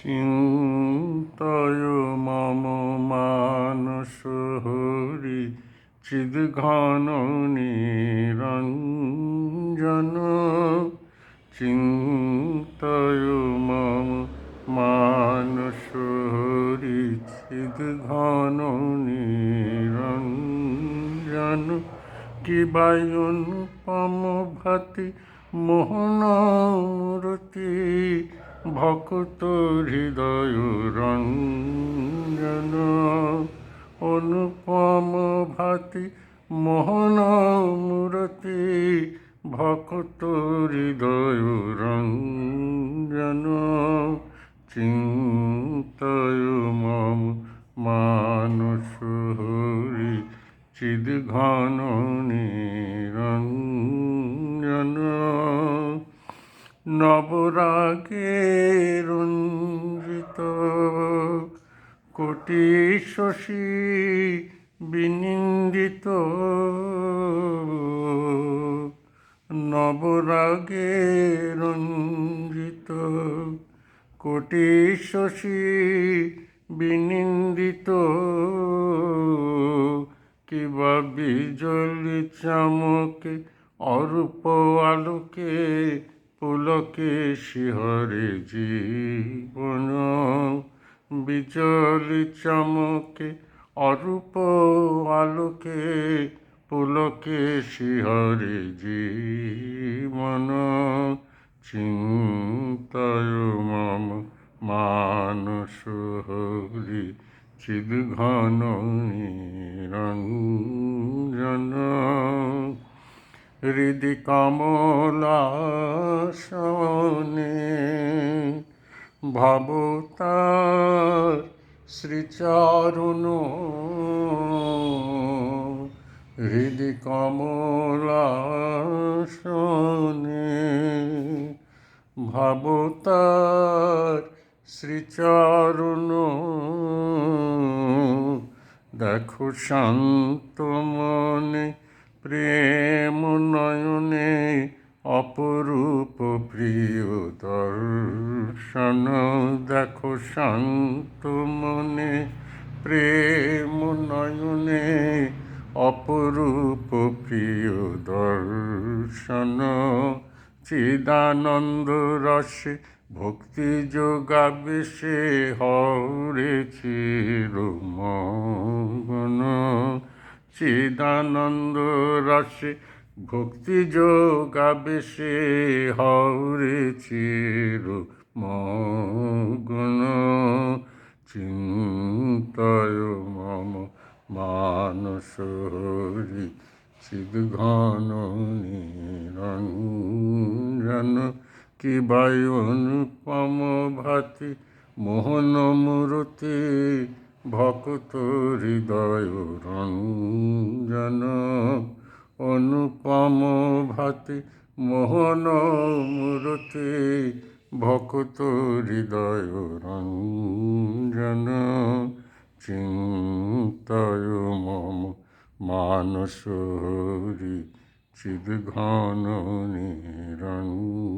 চিন্তয় মম মানস হরি চিদ্ঘন নিরঞ্জন। চিন্তয় মম মানস হরি চিদ্ঘন নিরঞ্জন। কি বায়ুন পম ভাতি মোহন মূরতি ভক্ত হৃদয় রঞ্জন অনুপম ভাতি মোহন মূরতি, ভক্ত হৃদয় রঞ্জন চিন্তয় মম মানস হরি, চিদ্ঘন নিরঞ্জন। নবরাগে রঞ্জিত কোটি শশী বিনিন্দিত নবরাগে রঞ্জিত কোটি শশী বিনিন্দিত কিবা বিজলি চামকে অরূপ আলোকে পুলকে শিহরে জীবন, বিজলি চমকে, অরূপ আলোকে পুলকে শিহরে জীবন, চিন্তয় মম মানস হরি, চিদ্ঘন নিরঞ্জন। হৃদি কমলাসনে ভবতার শ্রীচরণ। হৃদি কমলাসনে ভবতার শ্রীচরণ। দেখো শান্ত মনে প্রেম নয়নে অপরূপ প্রিয় দর্শন। দেখো শান্ত মনে প্রেম নয়নে অপরূপ প্রিয় দর্শন। চিদানন্দ রসে ভক্তি যোগাবে সে হরে চিরমগন চিদানন্দ রসে ভক্তি যোগাবে সে হরে চির মগন। চিন্তয় মম মানস হরি চিদ্ঘন নিরঞ্জন। কি বায়ু অনুপম ভাতি, মোহন মূরতি ভক্ত হৃদয় রঞ্জন। অনুপম ভাতি মোহন মূরতি ভক্ত হৃদয় রঞ্জন চিন্তয় মম মানস হরি চিদ্ঘন নিরঞ্জন।